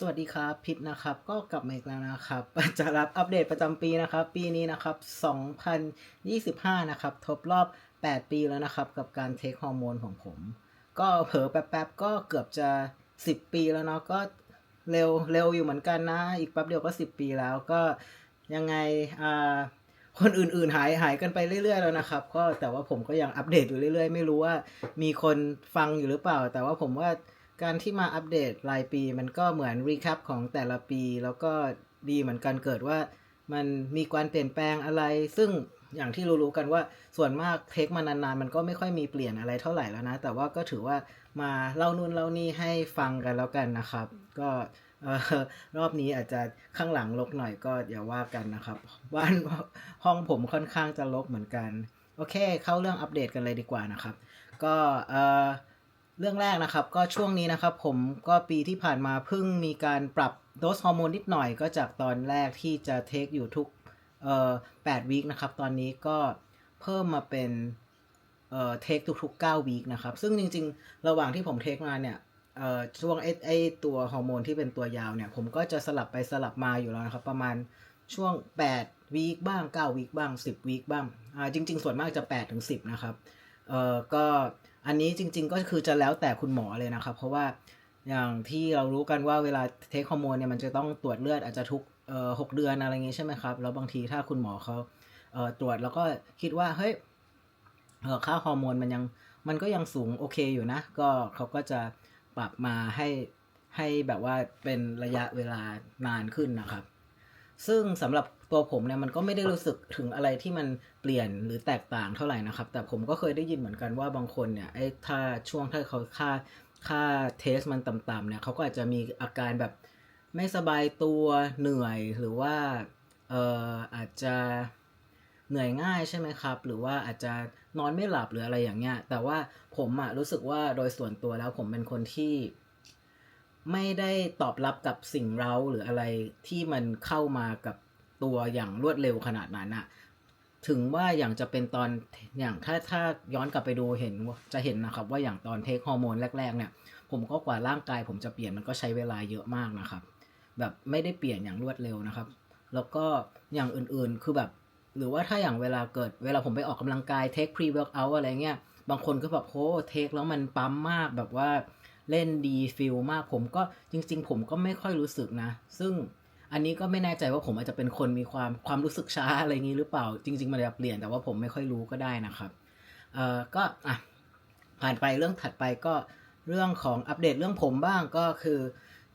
สวัสดีครับพิษนะครับ ก็กลับมาอีกแล้วนะครับ จะรับอัปเดตประจำปีนะครับ ปีนี้นะครับ 2025 นะครับทบรอบ 8 ปีแล้วนะครับ กับการเทคฮอร์โมนของผม ก็เผลอแป๊บๆก็เกือบจะ 10 ปีแล้วเนาะก็เร็วเร็วอยู่เหมือนกันนะ อีกแป๊บเดียวก็ 10 ปีแล้วก็ยังไงอ่าคนอื่น ๆ หายหายกันไปเรื่อย ๆ แล้วนะครับ ก็แต่ว่าผมก็ยังอัปเดตอยู่เรื่อย ๆ ไม่รู้ว่ามีคนฟังอยู่หรือเปล่า แต่ว่าผมว่า การที่มาอัปเดตรายปีมันก็เหมือนรีแคปของแต่ละปี แล้วก็ดีเหมือนกันเกิดว่า มันมีการเปลี่ยนแปลงอะไร ซึ่งอย่างที่รู้ๆกันว่าส่วนมากเทคมานานๆ มันก็ไม่ค่อยมีเปลี่ยนอะไรเท่าไหร่แล้วนะ แต่ว่าก็ถือว่ามาเล่านู่นเล่านี่ให้ฟังกันแล้วกันนะครับ ก็รอบนี้อาจจะข้างหลังรกหน่อยก็อย่าว่ากันนะครับบ้านห้องผมค่อนข้างจะรกเหมือนกัน โอเค เข้าเรื่องอัปเดตกันเลยดีกว่านะครับ ก็เอ่อ เรื่องแรกนะครับก็ช่วงนี้นะครับผมก็ปีที่ผ่านมาเพิ่งมีการปรับโดสฮอร์โมนนิดหน่อยก็จากตอนแรกที่จะเทคอยู่ทุกเอ่อ8วีคนะครับ ตอนนี้ก็เพิ่มมาเป็นเอ่อเทคทุกๆ9วีคนะครับ ซึ่งจริงๆ ระหว่างที่ผมเทคมาเนี่ยเอ่อช่วงไอ้ไอ้ตัวฮอร์โมนที่เป็นตัวยาวเนี่ย ผมก็จะสลับไปสลับมาอยู่แล้วนะครับ ประมาณช่วง8วีคบ้าง9วีคบ้าง 10วีคบ้างอ่าจริง ๆ ส่วนมากจะ8ถึง10 นะครับเอ่อก็ อันนี้จริง ๆ ก็คือจะแล้วแต่คุณหมอเลยนะครับ เพราะว่าอย่างที่เรารู้กันว่าเวลาเทคฮอร์โมนเนี่ยมันจะต้องตรวจเลือดอาจจะทุกเอ่อหกเดือนอะไรอย่างงี้ใช่ไหมครับ แล้วบางทีถ้าคุณหมอเขาเอ่อตรวจแล้วก็คิดว่าเฮ้ยเอ่อค่าฮอร์โมนมันยังมันก็ยังสูงโอเคอยู่นะ ก็เขาก็จะปรับมาให้ให้แบบว่าเป็นระยะเวลานานขึ้นนะครับ ซึ่งสำหรับตัวผมเนี่ยมันก็ไม่ได้รู้สึกถึงอะไรที่มันเปลี่ยนหรือแตกต่างเท่าไหร่นะครับ แต่ผมก็เคยได้ยินเหมือนกันว่าบางคนเนี่ยไอ้ถ้าช่วงถ้าเขาค่าค่าเทสมันต่ำๆเนี่ยเขาก็อาจจะมีอาการแบบไม่สบายตัวเหนื่อยหรือว่าเอ่ออาจจะเหนื่อยง่ายใช่ไหมครับ หรือว่าอาจจะนอนไม่หลับหรืออะไรอย่างเงี้ยแต่ว่าผมอะรู้สึกว่าโดยส่วนตัวแล้วผมเป็นคนที่ ไม่ได้ตอบรับกับสิ่งเราหรืออะไรที่มันเข้ามากับตัวอย่างรวดเร็วขนาดนั้นอะถึงว่าอย่างจะเป็นตอนอย่างถ้าถ้าย้อนกลับไปดูเห็นจะเห็นนะครับว่าอย่างตอนเทคฮอร์โมนแรกๆเนี่ย ผมก็กว่าร่างกายผมจะเปลี่ยนมันก็ใช้เวลาเยอะมากนะครับ แบบไม่ได้เปลี่ยนอย่างรวดเร็วนะครับ แล้วก็อย่างอื่นๆคือแบบ หรือว่าถ้าอย่างเวลาเกิดเวลาผมไปออกกำลังกายเทคพรีเวิร์กอัลอะไรเงี้ยบางคนก็แบบโหเทคแล้วมันปั๊มมากแบบว่า เล่นดีฟิลมากผมก็จริง ๆ ผมก็ไม่ค่อยรู้สึกนะ ซึ่งอันนี้ก็ไม่แน่ใจว่าผมอาจจะเป็นคนมีความความรู้สึกช้าอะไรงี้หรือเปล่า จริง ๆ มันจะเปลี่ยนแต่ว่าผมไม่ค่อยรู้ก็ได้นะครับเอ่อก็อะผ่านไปเรื่องถัดไปก็เรื่องของอัปเดตเรื่องผมบ้างก็คือ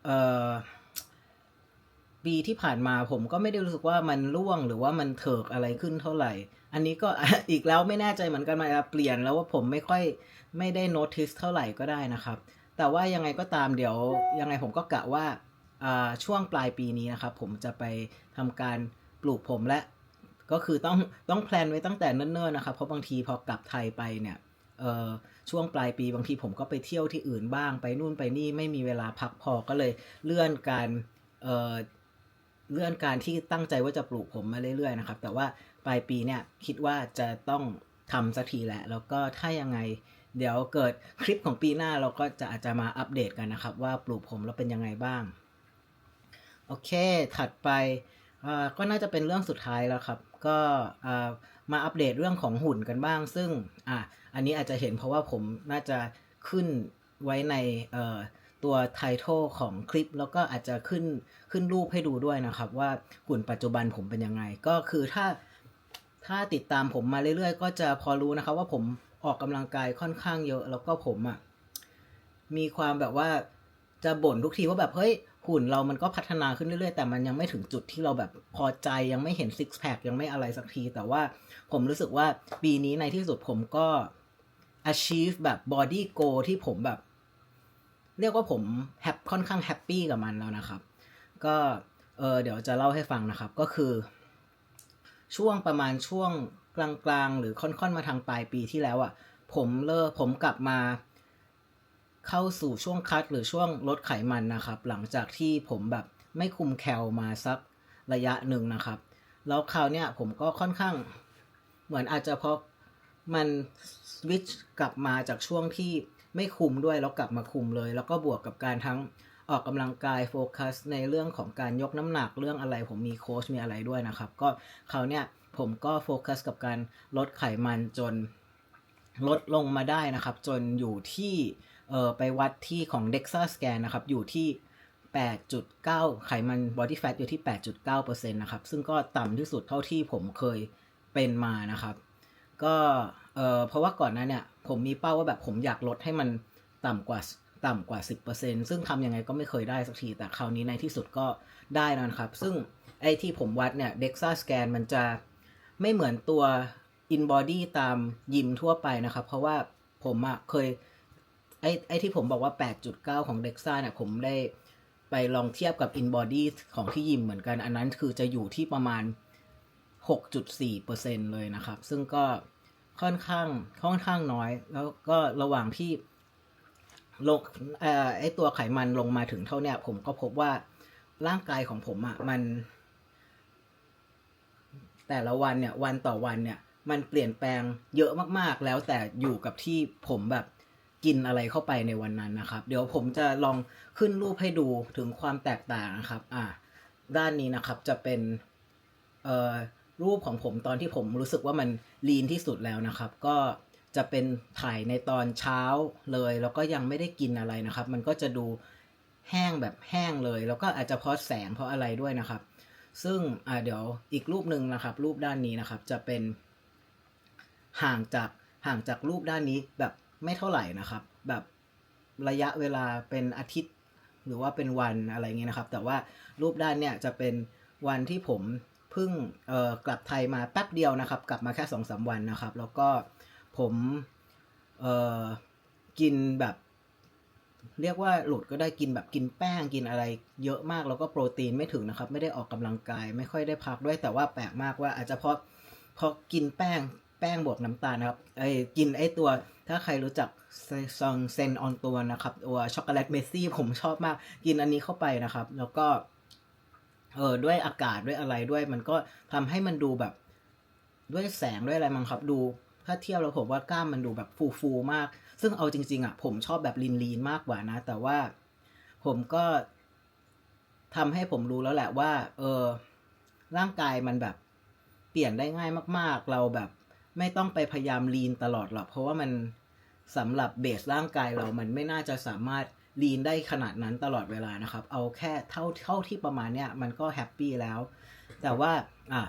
เอ่อปีที่ผ่านมาผมก็ไม่ได้รู้สึกว่ามันร่วงหรือว่ามันเถิกอะไรขึ้นเท่าไหร่ อันนี้ก็อีกแล้วไม่แน่ใจเหมือนกันมาเปลี่ยนแล้วว่าผมไม่ค่อยไม่ได้โน้ติสเท่าไหร่ก็ได้นะครับ แต่ว่ายังไงก็ตามเดี๋ยวยังไงผมก็กะว่าช่วงปลายปีนี้นะครับ ผมจะไปทำการปลูกผมและก็คือต้องต้องแพลนไว้ตั้งแต่เนิ่นๆนะครับ เพราะบางทีพอกลับไทยไปเนี่ยช่วงปลายปีบางทีผมก็ไปเที่ยวที่อื่นบ้าง ไปนู่นไปนี่ไม่มีเวลาพักพอก็เลยเลื่อนการเเลื่อนการที่ตั้งใจว่าจะปลูกผมมาเรื่อยๆนะครับ แต่ว่าปลายปีเนี่ยคิดว่าจะต้องทำสักทีแหละ แล้วก็ถ้ายังไง เดี๋ยวเกิดคลิปของปีหน้าเราก็จะอาจจะมาอัปเดตกันนะครับ ว่าปลูกผมแล้วเป็นยังไงบ้าง โอเค ถัดไปก็น่าจะเป็นเรื่องสุดท้ายแล้วครับ ก็มาอัปเดตเรื่องของหุ่นกันบ้าง ซึ่งอะอันนี้อาจจะเห็นเพราะว่าผมน่าจะขึ้นไว้ในตัวไทท l ของคลิป แล้วก็อาจจะขึ้นขึ้นรูปให้ดูด้วยนะครับ ว่าหุ่นปัจจุบันผมเป็นยังไง ก็คือถ้าถ้าติดตามผมมาเรื่อยๆ ก็จะพอรู้นะครับว่าผม ออกกำลังกายค่อนข้างเยอะ แล้วก็ผมอะ่ะมีความแบบว่าจะบ่นทุกทีว่าแบบเฮ้ยหุ่นเรามันก็พัฒนาขึ้นเรื่อยๆ แต่มันยังไม่ถึงจุดที่เราแบบพอใจยังไม่เห็นซิกแพคยังไม่อะไรสักที แต่ว่าผมรู้สึกว่าปีนี้ในที่สุดผมก็ achieve แบบ body goal ที่ผมแบบ เรียกว่าผมแฮปค่อนข้างแฮปปี้กับมันแล้วนะครับ ก็เออเดี๋ยวจะเล่าให้ฟังนะครับ ก็คือ ช่วงประมาณช่วง กลางๆ หรือค่อนๆมาทางปลายปีที่แล้วอะ่ะ ผมเลิกผมกลับมา เข้าสู่ช่วงคัดหรือช่วงลดไขมันนะครับ หลังจากที่ผมแบบไม่คุมแคลมาสักระยะหนึ่งนะครับ แล้วคราวเนี้ยผมก็ค่อนข้างเหมือนอาจจะเพราะมันสวิตช์กลับมาจากช่วงที่ไม่คุมด้วยแล้วกลับมาคุมเลย แล้วก็บวกกับการทั้งออกกำลังกายโฟกัสในเรื่องของการยกน้ำหนักเรื่องอะไร ผมมีโค้ชมีอะไรด้วยนะครับ ก็คราวเนี้ย ผมก็โฟกัสกับการลดไขมันจนลดลงมาได้นะครับ จนอยู่ที่เออไปวัดที่ของ DEXA scan นะครับ อยู่ที่ 8.9 ไขมัน body fat อยู่ที่ 8.9%นะครับ ซึ่งก็ต่ำที่สุดเท่าที่ผมเคยเป็นมานะครับ ก็เออเพราะว่าก่อนหนั้นเนี่ยผมมีเป้าว่าแบบผมอยากลดให้มันต่ำกว่าต่ำกว่า 10%ซึ่งทำยังไงก็ไม่เคยได้สักที แต่คราวนี้ในที่สุดก็ได้แล้วนะครับ ซึ่งไอ้ที่ผมวัดเนี่ย DEXA scan มันจะ ไม่เหมือนตัว in body ตามยิมทั่วไปนะครับ เพราะว่าผมอะเคย ไอ้ไอ้ที่ผมบอกว่า 8.9 ของ DEXA เนี่ยผมได้ไปลองเทียบกับ in body ของที่ยิมเหมือนกัน อันนั้นคือจะอยู่ที่ประมาณ 6.4%เลยนะครับ ซึ่งก็ค่อนข้างค่อนข้างน้อย แล้วก็ระหว่างที่ลงเอ่อไอตัวไขมันลงมาถึงเท่าเนี้ยผมก็พบว่าร่างกายของผมอะ่ะมัน แต่ละวันเนี่ยวันต่อวันเนี่ยมันเปลี่ยนแปลงเยอะมากๆ แล้วแต่อยู่กับที่ผมแบบกินอะไรเข้าไปในวันนั้นนะครับ เดี๋ยวผมจะลองขึ้นรูปให้ดูถึงความแตกต่างนะครับ อ่า ด้านนี้นะครับจะเป็นเอ่อรูปของผมตอนที่ผมรู้สึกว่ามันลีนที่สุดแล้วนะครับ ก็จะเป็นถ่ายในตอนเช้าเลย แล้วก็ยังไม่ได้กินอะไรนะครับ มันก็จะดูแห้งแบบแห้งเลย แล้วก็อาจจะเพราะแสงเพราะอะไรด้วยนะครับ ซึ่งเดี๋ยวอีกรูปหนึ่งนะครับ รูปด้านนี้นะครับจะเป็นห่างจากห่างจากรูปด้านนี้แบบไม่เท่าไหร่นะครับ แบบระยะเวลาเป็นอาทิตย์ หรือว่าเป็นวันอะไรเงี้ยนะครับ แต่ว่ารูปด้านเนี่ยจะเป็นวันที่ผมเพิ่งกลับไทยมาแป๊บเดียวนะครับ กลับมาแค่สองสามวันนะครับ แล้วก็ผมกินแบบ เรียกว่าหลุดก็ได้กินแบบกินแป้งกินอะไร เยอะมากแล้วก็โปรตีนไม่ถึงนะครับ ไม่ได้ออกกำลังกาย ไม่ค่อยได้พักด้วยแต่ว่าแปลกมากว่า อาจจะเพราะเพราะกินแป้งแป้งบวกน้ำตาลนะครับไอ้กินไอ้ตัว ถ้าใครรู้จักซองเซนออนตัวนะครับตัวช็อกโกแลตเมสซี่ผมชอบมาก กินอันนี้เข้าไปนะครับ แล้วก็เออด้วยอากาศด้วยอะไรด้วย มันก็ทำให้มันดูแบบด้วยแสงด้วยอะไรมั้งครับ ดูถ้าเทียบแล้วผมว่ากล้ามมันดูแบบฟูฟูมาก ซึ่งเอาจริง ๆ อะ ผมชอบแบบลีนลีนมากกว่านะ แต่ว่าผมก็ทำให้ผมรู้แล้วแหละว่า เออ ร่างกายมันแบบเปลี่ยนได้ง่ายมาก ๆ เราแบบไม่ต้องไปพยายามลีนตลอดหรอก เพราะว่ามันสำหรับเบสร่างกายเรามันไม่น่าจะสามารถลีนได้ขนาดนั้นตลอดเวลานะครับ เอาแค่เท่าเท่าที่ประมาณเนี้ยมันก็แฮปปี้แล้ว แต่ว่า อะ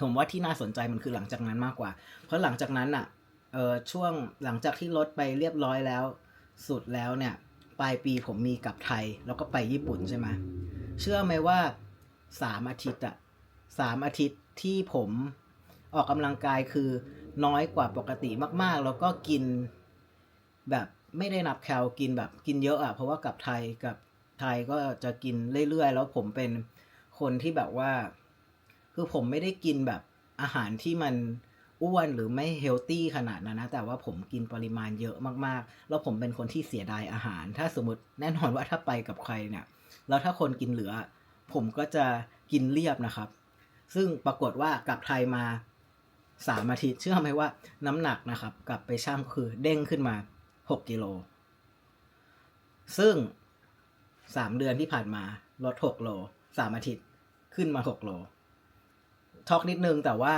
ผมว่าที่น่าสนใจมันคือหลังจากนั้นมากกว่า เพราะหลังจากนั้นอะ เออช่วงหลังจากที่ลดไปเรียบร้อยแล้ว สุดแล้วเนี่ย ปลายปีผมมีกลับไทย แล้วก็ไปญี่ปุ่นใช่ไหมเชื่อไหมว่าสามอาทิตย์อะสามอาทิตย์ที่ผมออกกำลังกายคือน้อยกว่าปกติมาก ๆ แล้วก็กินแบบไม่ได้นับแคลกินแบบกินเยอะอะเพราะว่ากลับไทยกับไทยก็จะกินเรื่อย ๆ แล้วผมเป็นคนที่แบบว่า คือผมไม่ได้กินแบบอาหารที่มัน อ้วนหรือไม่เฮลตี้ขนาดนั้นนะ แต่ว่าผมกินปริมาณเยอะมากๆ แล้วผมเป็นคนที่เสียดายอาหาร ถ้าสมมติแน่นอนว่าถ้าไปกับใครเนี่ย แล้วถ้าคนกินเหลือ ผมก็จะกินเรียบนะครับ ซึ่งปรากฏว่ากลับไทยมาสามอาทิตย์เชื่อไหมว่าน้ำหนักนะครับ กลับไปช่างก็คือเด้งขึ้นมาหกกิโล ซึ่งสามเดือนที่ผ่านมาลดหกโลสามอาทิตย์ขึ้นมาหกโลทอกนิดนึงแต่ว่า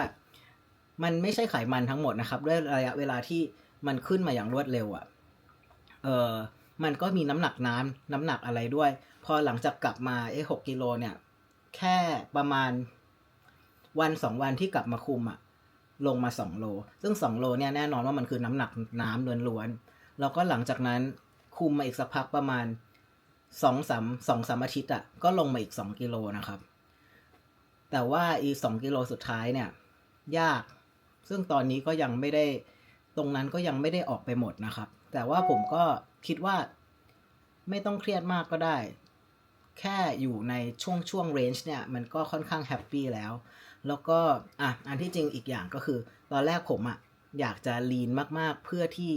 มันไม่ใช่ไขมันทั้งหมดนะครับ ด้วยระยะเวลาที่มันขึ้นมาอย่างรวดเร็วอะ่ะเออมันก็มีน้ำหนักน้ำน้ำหนักอะไรด้วย พอหลังจากกลับมาไอ้หกกิโลเนี่ย แค่ประมาณวันสองวันที่กลับมาคุมอะ่ะลงมาสองโล ซึ่งสองโลเนี่ยแน่นอนว่ามันคือน้ำหนักน้ำล้วนๆแล้วก็หลังจากนั้นคุมมาอีกสักพักประมาณสองสามสองสามอาทิตย์อะ่ะก็ลงมาอีกสองกิโลนะครับ แต่ว่าอีสองกิโลสุดท้ายเนี่ย ยาก ซึ่งตอนนี้ก็ยังไม่ได้ตรงนั้นก็ยังไม่ได้ออกไปหมดนะครับ แต่ว่าผมก็คิดว่าไม่ต้องเครียดมากก็ได้ แค่อยู่ในช่วงช่วงเรนจ์เนี่ยมันก็ค่อนข้างแฮปปี้แล้ว แล้วก็อะอันที่จริงอีกอย่างก็คือ ตอนแรกผมอะ่ะอยากจะลีนมากๆเพื่อที่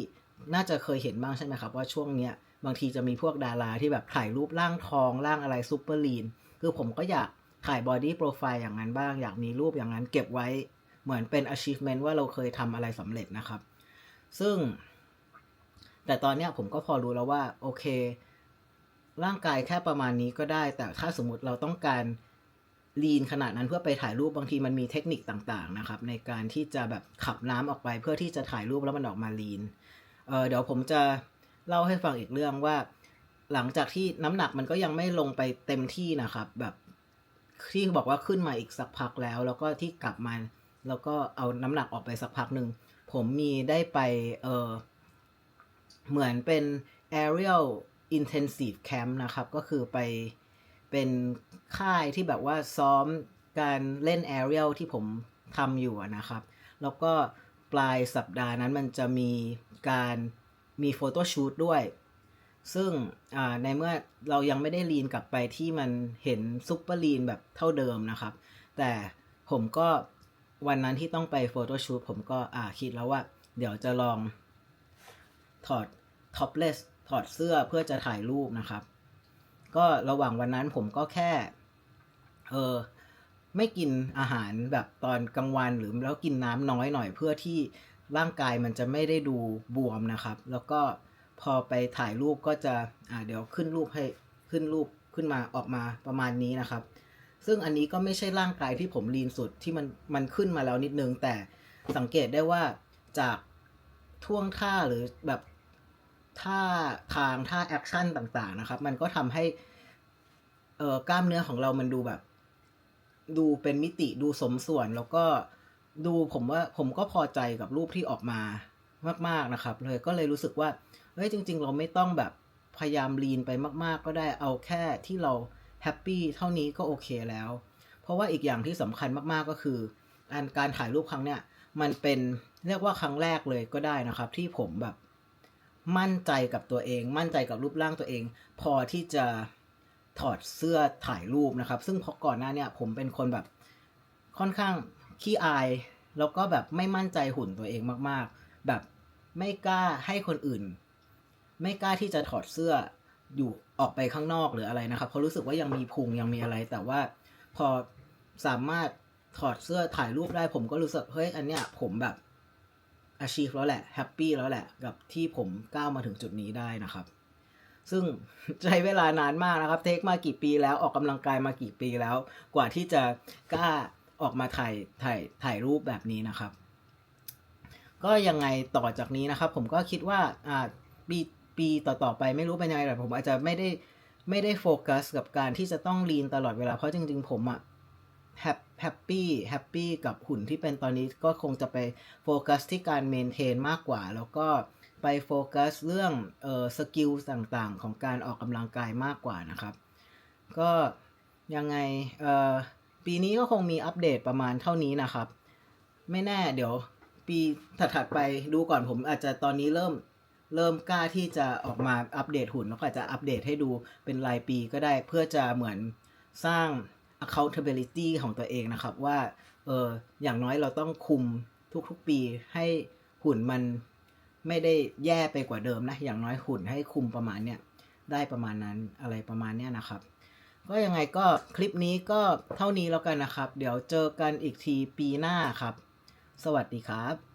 น่าจะเคยเห็นบ้างใช่ไหมครับ ว่าช่วงเนี้ยบางทีจะมีพวกดาราที่แบบถ่ายรูปร่างทองร่างอะไรซูเปอร์ลีนคือผมก็อยากถ่ายบอดี้โปรไฟล์อย่างนั้นบ้าง อยากมีรูปอย่างนั้นเก็บไว้ เหมือนเป็น achievement ว่าเราเคยทำอะไรสำเร็จนะครับ ซึ่ง แต่ตอนนี้ผมก็พอรู้แล้วว่า โอเค ร่างกายแค่ประมาณนี้ก็ได้ แต่ถ้าสมมติเราต้องการลีนขนาดนั้นเพื่อไปถ่ายรูปบางทีมันมีเทคนิคต่างๆนะครับ ในการที่จะแบบขับน้ำออกไปเพื่อที่จะถ่ายรูปแล้วมันออกมาลีนเออเดี๋ยวผมจะเล่าให้ฟังอีกเรื่องว่า หลังจากที่น้ำหนักมันก็ยังไม่ลงไปเต็มที่นะครับ แบบที่บอกว่าขึ้นมาอีกสักพักแล้ว แล้วก็ที่กลับมา แล้วก็เอาน้ำหนักออกไปสักพักหนึ่ง ผมมีได้ไปเออเหมือนเป็น aerial intensive camp นะครับ ก็คือไปเป็นค่ายที่แบบว่าซ้อมการเล่น aerial ที่ผมทำอยู่นะครับ แล้วก็ปลายสัปดาห์นั้นมันจะมีการมีโฟโต้ชูตด้วย ซึ่งอ่าในเมื่อเรายังไม่ได้ลีนกลับไปที่มันเห็นซุปเปอร์ลีนแบบเท่าเดิมนะครับ แต่ผมก็ วันนั้นที่ต้องไปโฟโต้ชูตผมก็อ่าคิดแล้วว่า เดี๋ยวจะลองถอดท็อปเลสถอดเสื้อเพื่อจะถ่ายรูปนะครับ ก็ระหว่างวันนั้นผมก็แค่ เออไม่กินอาหารแบบตอนกลางวันหรือแล้วกินน้ำน้อยหน่อยเพื่อที่ร่างกายมันจะไม่ได้ดูบวมนะครับ แล้วก็พอไปถ่ายรูปก็จะอ่าเดี๋ยวขึ้นรูปให้ขึ้นรูปขึ้นมาออกมาประมาณนี้นะครับ ซึ่งอันนี้ก็ไม่ใช่ร่างกายที่ผมลีนสุดที่มันมันขึ้นมาแล้วนิดนึง แต่สังเกตได้ว่าจากท่วงท่าหรือแบบท่าทางท่าแอคชั่นต่างๆนะครับ มันก็ทำให้เออกล้ามเนื้อของเรามันดูแบบ ดูเป็นมิติดูสมส่วนแล้วก็ดูผมว่าผมก็พอใจกับรูปที่ออกมามาก ๆนะครับ เลยก็เลยรู้สึกว่าเฮ้ยจริง ๆ เราไม่ต้องแบบพยายามลีนไปมาก ๆ ก็ได้เอาแค่ที่เรา แฮปปี้เท่านี้ก็โอเคแล้ว เพราะว่าอีกอย่างที่สำคัญมากๆก็คือการการถ่ายรูปครั้งเนี้ยมันเป็นเรียกว่าครั้งแรกเลยก็ได้นะครับ ที่ผมแบบมั่นใจกับตัวเอง มั่นใจกับรูปร่างตัวเอง พอที่จะถอดเสื้อถ่ายรูปนะครับ ซึ่งพอก่อนหน้าเนี่ยผมเป็นคนแบบค่อนข้างขี้อาย แล้วก็แบบไม่มั่นใจหุ่นตัวเองมากๆ แบบไม่กล้าให้คนอื่น ไม่กล้าที่จะถอดเสื้ออยู่ ออกไปข้างนอกหรืออะไรนะครับเพราะรู้สึกว่ายังมีพุงยังมีอะไร แต่ว่าพอสามารถถอดเสื้อถ่ายรูปได้ผมก็รู้สึกเฮ้ยอันเนี้ยผมแบบอาชีพแล้วแหละแฮปปี้แล้วแหละกับที่ผมก้าวมาถึงจุดนี้ได้นะครับ ซึ่งใช้เวลานานมากนะครับ เทคมากี่ปีแล้วออกกำลังกายมากี่ปีแล้ว กว่าที่จะกล้าออกมาถ่ายถ่ายถ่ายรูปแบบนี้นะครับ ก็ยังไงต่อจากนี้นะครับ ผมก็คิดว่าอ่าปี ปีต่อๆไปไม่รู้เป็นยังไงแต่ผมอาจจะไม่ได้ไม่ได้โฟกัสกับการที่จะต้องลีนตลอดเวลา เพราะจริง ๆ ผมอะแฮปปปี้แฮปปี้กับหุ่นที่เป็นตอนนี้ก็คงจะไปโฟกัสที่การเมนเทนมากกว่า แล้วก็ไปโฟกัสเรื่องเอ่อสกิลต่างๆ ของการออกกำลังกายมากกว่านะครับ ก็ยังไงเอ่อปีนี้ก็คงมีอัปเดตประมาณเท่านี้นะครับ ไม่แน่เดี๋ยวปีถัดๆไปดูก่อนผมอาจจะตอนนี้เริ่ม เริ่มกล้าที่จะออกมาอัปเดตหุ่นแล้วก็จจะอัปเดตให้ดูเป็นรายปีก็ได้เพื่อจะเหมือนสร้าง accountability ของตัวเองนะครับ ว่าเอออย่างน้อยเราต้องคุมทุกๆปีให้หุ่นมันไม่ได้แย่ไปกว่าเดิมนะ อย่างน้อยหุ่นให้คุมประมาณเนี้ยได้ประมาณนั้นอะไรประมาณเนี้ยนะครับ ก็ยังไงก็คลิปนี้ก็เท่านี้แล้วกันนะครับ เดี๋ยวเจอกันอีกทีปีหน้าครับ สวัสดีครับ